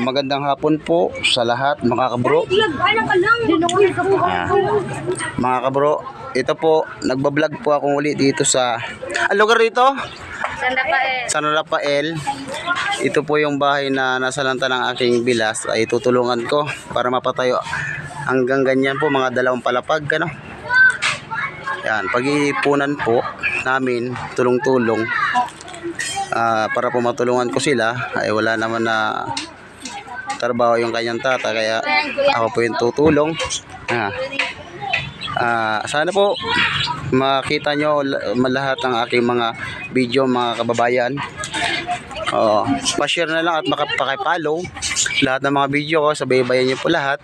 magandang hapon po sa lahat mga kabro. Ah, mga kabro, ito po, nagbablog po ako uli dito sa... Ang lugar dito? Sanda pa eh. San Rafael. Ito po yung bahay na nasa lanta ng aking bilas ay tutulungan ko para mapatayo hanggang ganyan po mga dalawang palapag ano. Yan, pag-iipunan po namin tulong-tulong ah, para po matulungan ko sila ay wala naman na trabaho yung kanyang tata kaya ako po yung tutulong. Ah. Ah, sana po makita nyo la- lahat ng aking mga video mga kababayan. Oo, pa-share na lang at makapakipollow lahat ng mga video ko, sabaybayan niyo po lahat.